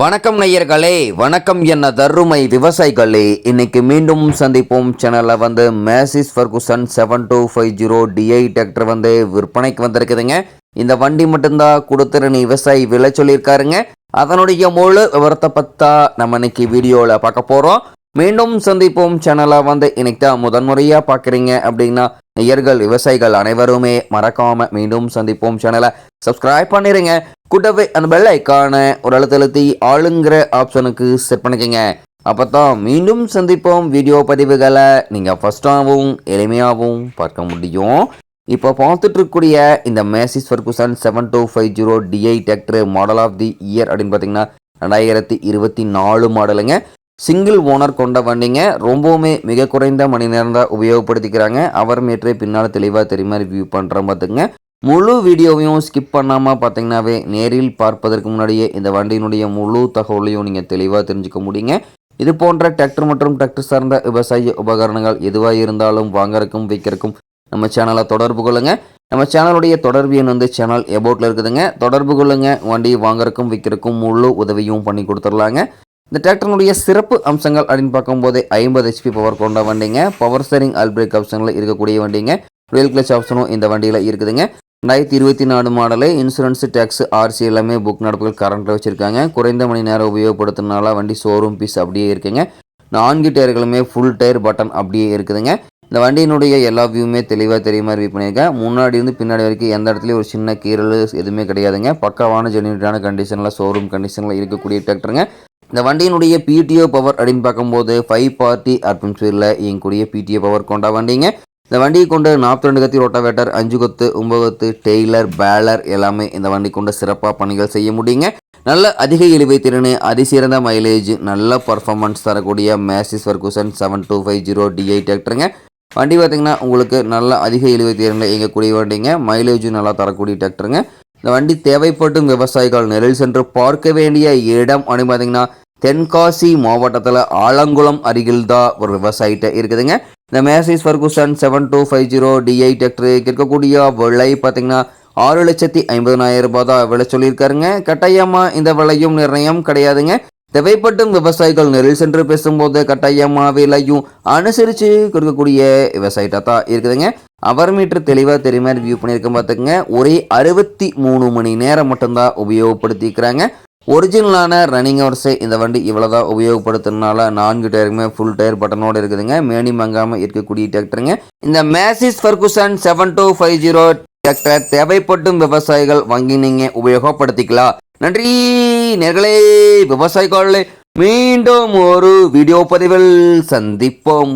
வணக்கம் நேயர்களே வணக்கம் என்ன தருமை விவசாயிகளே. இன்னைக்கு மீண்டும் சந்திப்போம். சேனலில் வந்து Massey Ferguson seven two five zero DI tractor வந்து விற்பனைக்கு வந்திருக்குதுங்க. இந்த வண்டி மட்டும்தான் கொடுத்துருன்னு விவசாயி விலை சொல்லியிருக்காருங்க. அதனுடைய முழு விவரத்தை பத்தா நம்ம இன்னைக்கு வீடியோவில் பார்க்க போகிறோம் மீண்டும் சந்திப்போம். சேனலை வந்து இன்னைக்கு தான் முதன்முறையாக பார்க்குறீங்க அப்படின்னா நேயர்கள் விவசாயிகள் அனைவருமே மறக்காம மீண்டும் சந்திப்போம் சேனலை சப்ஸ்கிரைப் பண்ணிடுங்க கூட்டவே அந்த பெல் ஐக்கான ஒரு அழுத்தழுத்தி ஆளுங்கிற ஆப்ஷனுக்கு செட் பண்ணிக்கோங்க. அப்போ தான் மீண்டும் சந்திப்போம் வீடியோ பதிவுகளை. நீங்கள் ஃபஸ்ட்டாகவும் எளிமையாகவும் பார்க்க முடியும். இப்போ பார்த்துட்டு இருக்கக்கூடிய இந்த Massey Ferguson seven two five zero DI tractor model of the year அப்படின்னு பார்த்தீங்கன்னா ரெண்டாயிரத்தி இருபத்தி நாலு மாடலுங்க சிங்கிள் ஓனர் கொண்ட வண்டிங்க ரொம்பவுமே மிக குறைந்த மணி நேரம் தான் உபயோகப்படுத்திக்கிறாங்க. அவர் மீட்டரை பின்னால் தெளிவாக தெரியுமா ரிவ்யூ பண்ணுற பார்த்துங்க முழு வீடியோவையும் ஸ்கிப் பண்ணாமல் பார்த்தீங்கன்னாவே நேரில் பார்ப்பதற்கு முன்னாடியே இந்த வண்டியினுடைய முழு தகவலையும் நீங்கள் தெளிவாக தெரிஞ்சுக்க முடியுங்க. இது போன்ற டிராக்டர் மற்றும் டிராக்டர் சார்ந்த விவசாய உபகரணங்கள் எதுவாக இருந்தாலும் வாங்குறக்கும் விற்கிறக்கும் நம்ம சேனலை தொடர்பு கொள்ளுங்க. நம்ம சேனலுடைய தொடர்பு எண் வந்து சேனல் எபோட்டில் இருக்குதுங்க. தொடர்பு கொள்ளுங்க. வண்டியை வாங்குறக்கும் விற்கிறக்கும் முழு உதவியும் பண்ணி கொடுத்துர்லாங்க இந்த டிராக்டருடைய சிறப்பு அம்சங்கள் அப்படின்னு பார்க்கும்போது ஐம்பது ஹெச்பி பவர் கொண்ட வண்டிங்க. பவர் ஸ்டரிங் அல்பிரேக் ஆப்ஷனில் இருக்கக்கூடிய வண்டிங்க. ரியல் கிளச் ஆப்ஷனும் இந்த வண்டியில் இருக்குதுங்க. ரெண்டாயிரத்தி இருபத்தி நாலு மாடலு இன்சூரன்ஸ் டேக்ஸ் ஆர்சி எல்லாமே புக் நடப்புகள் கரண்ட்டில் வச்சுருக்காங்க. குறைந்த மணி நேரம் உபயோகப்படுத்தினால வண்டி ஷோரூம் பீஸ் அப்படியே இருக்குங்க. நான்கு டயர்களுமே ஃபுல் டயர் பட்டன் அப்படியே இருக்குதுங்க. இந்த வண்டியினுடைய எல்லா வியூமே தெளிவாக தெரிய மாதிரி பண்ணியிருக்கேன் முன்னாடி இருந்து பின்னாடி வரைக்கும் எந்த இடத்துலையும் ஒரு சின்ன கீரல் எதுவுமே கிடையாதுங்க. பக்காவான ஜென்யூனிட்டான கண்டிஷனில் ஷோரூம் கண்டிஷனில் இருக்கக்கூடிய டிராக்டருங்க இந்த வண்டியினுடைய பிடிஓ பவர் அப்படின்னு பார்க்கும்போது ஃபைவ் பார்ட்டி அட்மாஸ்பியரில் இயங்கக்கூடிய பிடிஓ பவர் கொண்ட வண்டிங்க. இந்த வண்டியை கொண்டு நாற்பத்தி ரெண்டு கத்தி ரோட்டாவேட்டர் அஞ்சு கொத்து ஒன்பது கொத்து டெய்லர் பேலர் எல்லாமே இந்த வண்டி கொண்டு சிறப்பாக பணிகள் செய்ய முடியுங்க. நல்ல அதிக இழுவை திறன் அதிசிறந்த மைலேஜ் நல்ல பர்ஃபார்மன்ஸ் தரக்கூடிய Massey Ferguson seven two five zero DI டிராக்டருங்க வண்டி பார்த்திங்கன்னா உங்களுக்கு நல்ல அதிக இழுவை திறனில் இயங்கக்கூடிய வண்டிங்க. மைலேஜும் நல்லா தரக்கூடிய டிராக்டருங்க இந்த வண்டி தேவைப்படும் விவசாயிகள் நெல் சென்று பார்க்க வேண்டிய இடம் அப்படின்னு பார்த்தீங்கன்னா தென்காசி மாவட்டத்தில் ஆலங்குளம் அருகில் தான் ஒரு விவசாயிட்ட இருக்குதுங்க. இந்த Massey Ferguson seven two five zero DI டிராக்டருக்கு இருக்கக்கூடிய விலை பார்த்தீங்கன்னா ஆறு லட்சத்தி ஐம்பதனாயிரம் ரூபாய் தான் விலை சொல்லியிருக்காருங்க. கட்டாயமாக இந்த விலையும் நிர்ணயம் கிடையாதுங்க. தேவைப்பட்டும் விவசாயிகள் நெரில் சென்று பேசும்போது கட்டாயமாக விலையும் அனுசரித்து கொடுக்கக்கூடிய விவசாயிட்டா தான் இருக்குதுங்க. அவர் மீட்டர் தெளிவாக தெரியுமா ரிவ்யூ பண்ணியிருக்கேன் பார்த்துக்கங்க. ஒரே அறுபத்தி மூணு மணி நேரம் மட்டும்தான் உபயோகப்படுத்திக்கிறாங்க. ஒரிஜினலான ரன்னிங் ஹவர்ஸை இந்த வண்டி இவ்வளோதான் உபயோகப்படுத்துறதுனால நான்கு டயருமே ஃபுல் டயர் பட்டனோடு இருக்குதுங்க. மேனி மங்காமல் இருக்கக்கூடிய டிராக்டருங்க இந்த Massey Ferguson seven two five zero tractor தேவைப்படும் விவசாயிகள் வாங்கி நீங்கள் உபயோகப்படுத்திக்கலாம். நன்றி நேர்களே. விவசாயிகளே மீண்டும் ஒரு வீடியோ பதிவில் சந்திப்போம்.